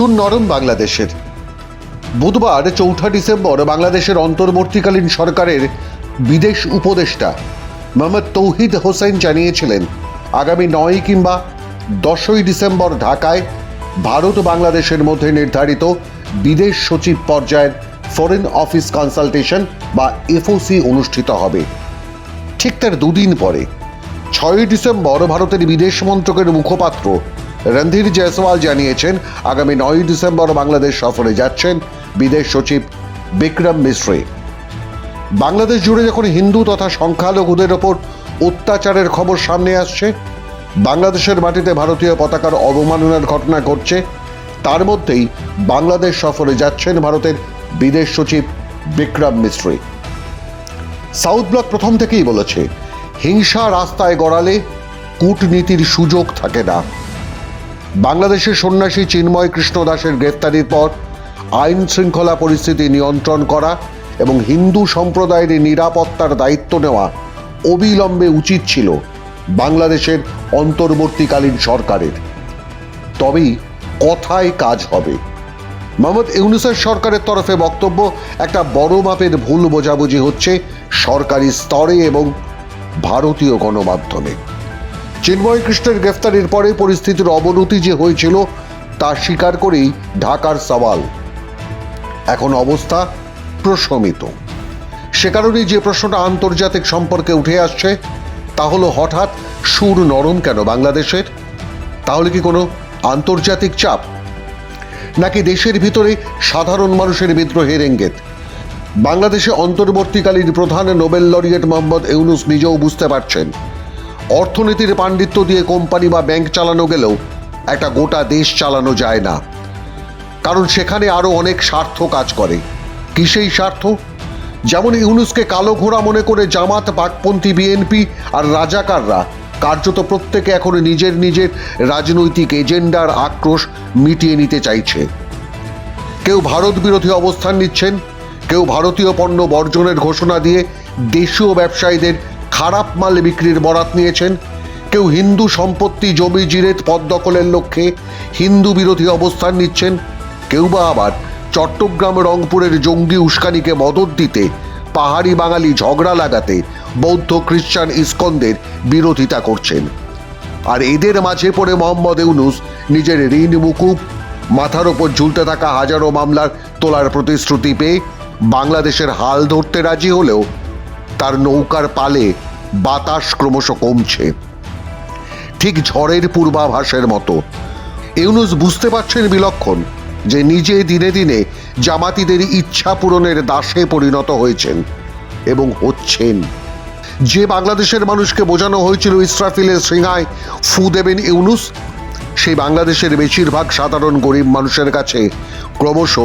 সুর নরম বাংলাদেশের। বুধবার চৌঠা ডিসেম্বর বাংলাদেশের অন্তর্বর্তীকালীন সরকারের বিদেশ উপদেষ্টা মোহাম্মদ তৌহিদ হোসেন জানিয়েছিলেন, আগামী নয় কিংবা দশই ডিসেম্বর ঢাকায় ভারত বাংলাদেশের মধ্যে নির্ধারিত বিদেশ সচিব পর্যায়ের ফরেন অফিস কনসালটেশন বা এফওসি অনুষ্ঠিত হবে। ঠিক তার দুদিন পরে, ছয়ই ডিসেম্বর ভারতের বিদেশ মন্ত্রকের মুখপাত্র রণধীর জয়সওয়াল জানিয়েছেন, আগামী নয়ই ডিসেম্বর বাংলাদেশ সফরে যাচ্ছেন বিদেশ সচিব বিক্রম মিশ্রে। বাংলাদেশ জুড়ে যখন হিন্দু তথা সংখ্যালঘুদের ওপর অত্যাচারের খবর সামনে আসছে, বাংলাদেশের মাটিতে ভারতীয় পতাকার অবমাননার ঘটনা ঘটছে, তার মধ্যেই বাংলাদেশ সফরে যাচ্ছেন ভারতের বিদেশ সচিব বিক্রম মিশ্রে। সাউথ ব্লক প্রথম থেকেই বলেছে, হিংসা রাস্তায় গড়ালে কূটনীতির সুযোগ থাকে না। বাংলাদেশের সন্ন্যাসী চিন্ময় কৃষ্ণ দাসের গ্রেফতারির পর আইন শৃঙ্খলা পরিস্থিতি নিয়ন্ত্রণ করা এবং হিন্দু সম্প্রদায়ের নিরাপত্তার দায়িত্ব নেওয়া অবিলম্বে উচিত ছিল বাংলাদেশের অন্তর্বর্তীকালীন সরকারের। তবেই কথায় কাজ হবে। মোহাম্মদ ইউনুসের সরকারের তরফে বক্তব্য, একটা বড় মাপের ভুল বোঝাবুঝি হচ্ছে সরকারি স্তরে এবং ভারতীয় গণমাধ্যমে। চিন্ময় কৃষ্ণের গ্রেফতারির পরে পরিস্থিতির অবনতি যে হয়েছিল, তা স্বীকার করেই ঢাকার সওয়াল। এখন অবস্থা প্রশমিত। সে কারণেই যে প্রশ্নটা আন্তর্জাতিক সম্পর্কে উঠে আসছে, তা হলো হঠাৎ সুর নরম কেন বাংলাদেশের? তাহলে কি কোনো আন্তর্জাতিক চাপ? নাকি দেশের ভিতরে সাধারণ মানুষের বিদ্রোহের ইঙ্গিত বাংলাদেশে অন্তর্বর্তীকালীন প্রধান নোবেল লরিয়েট মোহাম্মদ ইউনুস নিজেও বুঝতে পারছেন। অর্থনীতির পাণ্ডিত্য দিয়ে কোম্পানি বা ব্যাংক চালানো গেলেও একটা গোটা দেশ চালানো যায় না। কারণ সেখানে আরও অনেক স্বার্থ কাজ করে। কি সেই স্বার্থ? যেমন ইউনুসকে কালো ঘোড়া মনে করে জামাত, বাকপন্থী, বিএনপি আর রাজাকাররা কার্যত প্রত্যেকে এখন নিজের নিজের রাজনৈতিক এজেন্ডার আক্রোশ মিটিয়ে নিতে চাইছে। কেউ ভারত বিরোধী অবস্থান নিচ্ছেন, কেউ ভারতীয় পণ্য বর্জনের ঘোষণা দিয়ে দেশীয় ব্যবসায়ীদের খারাপ মাল বিক্রির বরাত নিয়েছেন। কেউ হিন্দু সম্পত্তি জমি জিরেত পদ দখলের লক্ষ্যে হিন্দু বিরোধী অবস্থান নিচ্ছেন। কেউ বা আবার চট্টগ্রাম রংপুরের জঙ্গি উস্কানিকে মদত দিতে, পাহাড়ি বাঙালি ঝগড়া লাগাতে বৌদ্ধ খ্রিস্টান ইস্কনদের বিরোধিতা করছেন। আর এদের মাঝে পড়ে মোহাম্মদ ইউনুস নিজের ঋণ মুকুব, মাথার ওপর ঝুলতে থাকা হাজারো মামলার তোলার প্রতিশ্রুতি পেয়ে বাংলাদেশের হাল ধরতে রাজি হলেও তার নৌকার পালে বাতাস ক্রমশ কমছে। ঠিক ঝড়ের পূর্বাভাসের মতো। ইউনুস বুঝতে পারছেন বিলক্ষণ যে নিজে দিনে দিনে জামাতিদের ইচ্ছা পূরণের দাসে পরিণত হয়েছেন এবং হচ্ছেন। যে বাংলাদেশের মানুষকে বোঝানো হয়েছিল ইসরাফিলের সিংহায় ফু দেবেন ইউনুস, সেই বাংলাদেশের বেশিরভাগ সাধারণ গরিব মানুষের কাছে ক্রমশ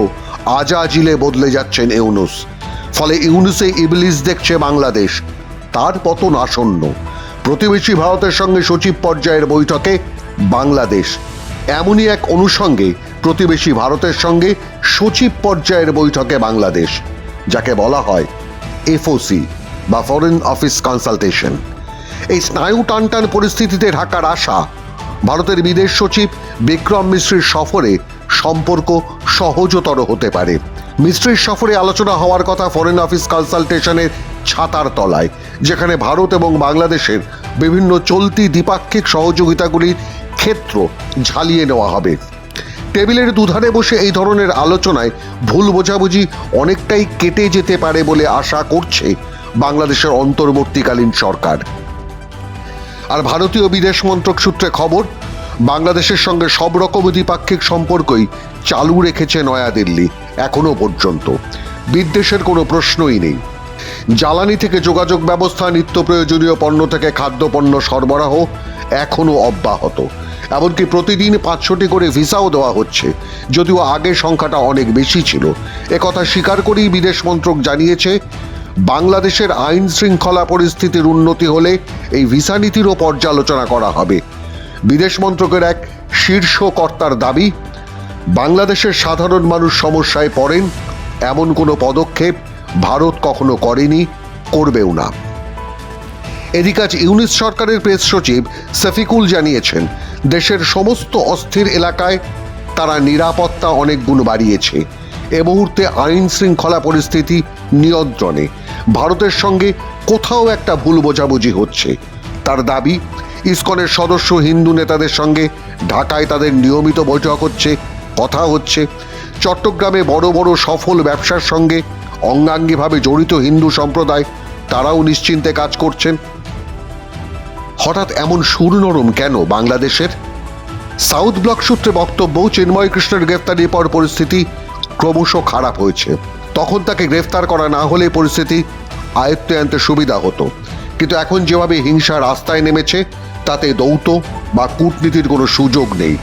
আজাজিলে বদলে যাচ্ছেন ইউনুস। ফলে ইউনুসে ইবলিস দেখছে বাংলাদেশ। তার পতন আসন্ন। প্রতিবেশী ভারতের সঙ্গে সচিব পর্যায়ের বৈঠকে বাংলাদেশ। এমনই এক অনুষঙ্গে প্রতিবেশী ভারতের সঙ্গে সচিব পর্যায়ের বৈঠকে বাংলাদেশ, যাকে বলা হয় এফওসি বা ফরেন অফিস কনসালটেশন এই স্নায়ু টানটান পরিস্থিতিতে ঢাকার আশা, ভারতের বিদেশ সচিব বিক্রম মিশ্রির সফরে সম্পর্ক সহজতর হতে পারে। মিস্ত্রির সফরে আলোচনা হওয়ার কথা ফরেন অফিস কনসালটেশনের ছাতার তলায়, যেখানে ভারত এবং বাংলাদেশের বিভিন্ন চলতি দ্বিপাক্ষিক সহযোগিতাগুলির ক্ষেত্র ঝালিয়ে নেওয়া হবে। টেবিলের দুধারে বসে এই ধরনের আলোচনায় ভুল বোঝাবুঝি অনেকটাই কেটে যেতে পারে বলে আশা করছে বাংলাদেশের অন্তর্বর্তীকালীন সরকার। আর ভারতীয় বিদেশ মন্ত্রক সূত্রে খবর বাংলাদেশের সঙ্গে সব রকম দ্বিপাক্ষিক সম্পর্কই চালু রেখেছে নয়াদিল্লি এখনও পর্যন্ত। বিদ্বেষের কোনো প্রশ্নই নেই। জ্বালানি থেকে যোগাযোগ ব্যবস্থা, নিত্য প্রয়োজনীয় পণ্য থেকে খাদ্যপণ্য সরবরাহ এখনও অব্যাহত। এমনকি প্রতিদিন পাঁচশোটি করে ভিসাও দেওয়া হচ্ছে, যদিও আগে সংখ্যাটা অনেক বেশি ছিল। একথা স্বীকার করেই বিদেশ মন্ত্রক জানিয়েছে, বাংলাদেশের আইন শৃঙ্খলা পরিস্থিতির উন্নতি হলে এই ভিসা নীতিরও পর্যালোচনা করা হবে। বিদেশ মন্ত্রকের এক শীর্ষ কর্তার দাবি, বাংলাদেশের সাধারণ মানুষ সমস্যায় পড়েন, এমন কোনো পদক্ষেপ ভারত কখনো করেনি, করবেও না। এদিকে আজ ইউনিস সরকারের প্রেস সচিব সফিকুল জানিয়েছেন, দেশের সমস্ত অস্থির এলাকায় তারা নিরাপত্তা অনেক গুণ বাড়িয়েছে। এ মুহূর্তে আইন শৃঙ্খলা পরিস্থিতি নিয়ন্ত্রণে। ভারতের সঙ্গে কোথাও একটা ভুল বোঝাবুঝি হচ্ছে। তার দাবি ইসকনের সদস্য হিন্দু নেতাদের সঙ্গে ঢাকায় তাদের নিয়মিত বৈঠক হচ্ছে, কথা হচ্ছে। চট্টগ্রামে বড় বড় সফল ব্যবসার সঙ্গে অঙ্গাঙ্গিভাবে জড়িত হিন্দু সম্প্রদায়, তারাও নিশ্চিন্তে কাজ করছেন। হঠাৎ এমন সুর নরম কেন বাংলাদেশের? সাউথ ব্লক সূত্রে বক্তব্য, চিন্ময় কৃষ্ণের গ্রেফতারির পর পরিস্থিতি ক্রমশ খারাপ হয়েছে। তখন তাকে গ্রেফতার করা না হলে পরিস্থিতি আয়ত্তে আনতে সুবিধা হতো। কিন্তু এখন যেভাবে হিংসা রাস্তায় নেমেছে তাতে দৌত বা কূটনীতির কোনো সুযোগ নেই।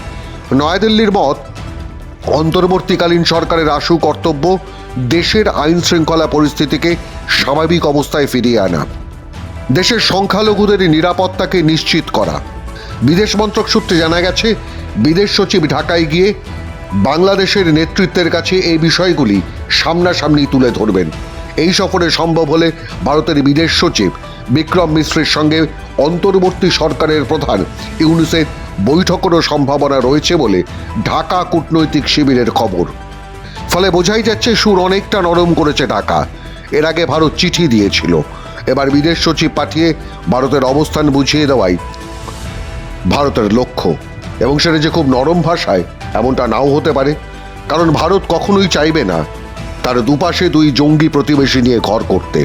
নয়াদিল্লির মত অন্তর্বর্তীকালীন সরকারের আশু কর্তব্য দেশের আইন শৃঙ্খলা পরিস্থিতিকে স্বাভাবিক অবস্থায় ফিরিয়ে আনা। দেশের সংখ্যালঘুদের নিরাপত্তাকে নিশ্চিত করা। বিদেশ মন্ত্রক সূত্রে জানা গেছে, বিদেশ সচিব ঢাকায় গিয়ে বাংলাদেশের নেতৃত্বের কাছে এই বিষয়গুলি সামনাসামনি তুলে ধরবেন। এই সফরে সম্ভব হলে ভারতের বিদেশ সচিব বিক্রম মিশ্রের সঙ্গে অন্তর্বর্তী সরকারের প্রধান ইউনুসের বৈঠকেরও সম্ভাবনা রয়েছে বলে ঢাকা কূটনৈতিক শিবিরের খবর। ফলে বোঝাই যাচ্ছে সুর অনেকটা নরম করেছে ঢাকা। এর আগে ভারত চিঠি দিয়েছিল। এবার বিদেশ সচিব পাঠিয়ে ভারতের অবস্থান বুঝিয়ে দেওয়াই ভারতের লক্ষ্য। এবং সেটা যে খুব নরম ভাষায় এমনটা নাও হতে পারে। কারণ ভারত কখনোই চাইবে না তার দুপাশে দুই জঙ্গি প্রতিবেশী নিয়ে ঘর করতে।